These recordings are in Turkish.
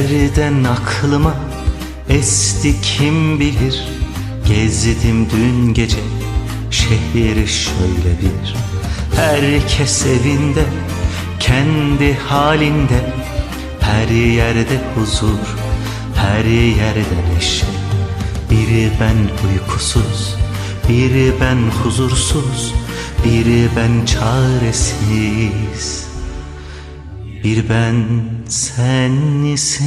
Nereden aklıma esti kim bilir? Gezdim dün gece şehri şöyle bir. Herkes evinde kendi halinde. Her yerde huzur her yerde neşe. Biri ben uykusuz biri ben huzursuz Biri ben çaresiz bir ben sensiz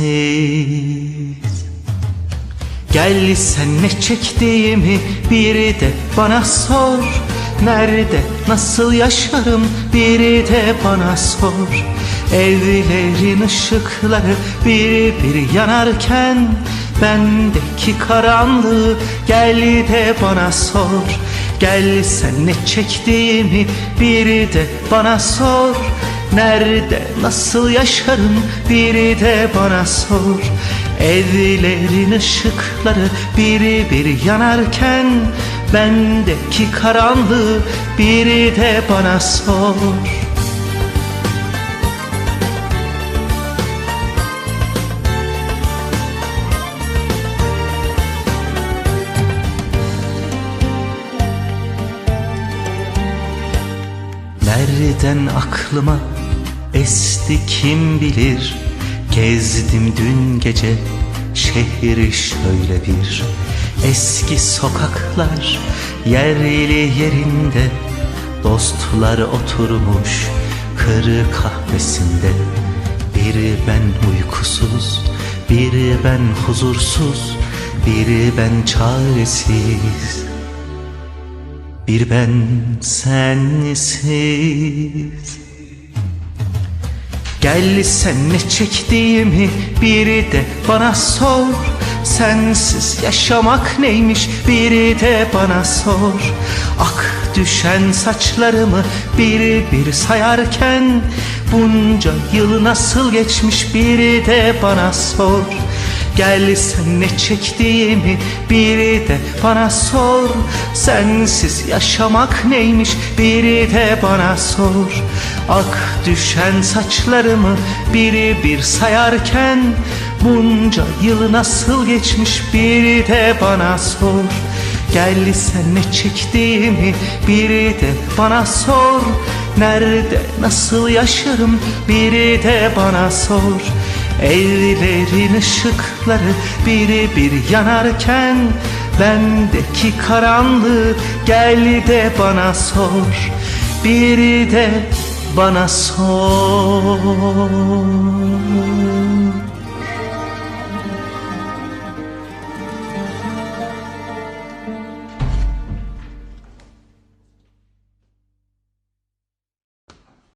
Gel sen ne çektiğimi biri de bana sor. Nerede nasıl yaşarım biri de bana sor. Evlerin ışıkları bir bir yanarken Bendeki karanlığı gel de bana sor. Gel sen ne çektiğimi biri de bana sor Nerede nasıl yaşarım? Biri de bana sor. Evlerin ışıkları biri bir yanarken Bendeki karanlığı biri de bana sor. Nereden aklıma esti kim bilir? Gezdim dün gece şehri şöyle bir. Eski sokaklar yerli yerinde Dostlar oturmuş kırı kahvesinde. Biri ben uykusuz, biri ben huzursuz Biri ben çaresiz. Bir ben sensiz Gel sen ne çektiğimi biri de bana sor. Sensiz yaşamak neymiş biri de bana sor. Ak düşen saçlarımı bir bir sayarken Bunca yıl nasıl geçmiş biri de bana sor Gel sen ne çektiğimi biri de bana sor. Sensiz yaşamak neymiş biri de bana sor. Ak düşen saçlarımı biri bir sayarken Bunca yıl nasıl geçmiş biri de bana sor. Gel sen ne çektiğimi biri de bana sor. Nerede nasıl yaşarım biri de bana sor Evlerin ışıkları biri bir yanarken Bendeki karanlığı gel de bana sor Biri de bana sor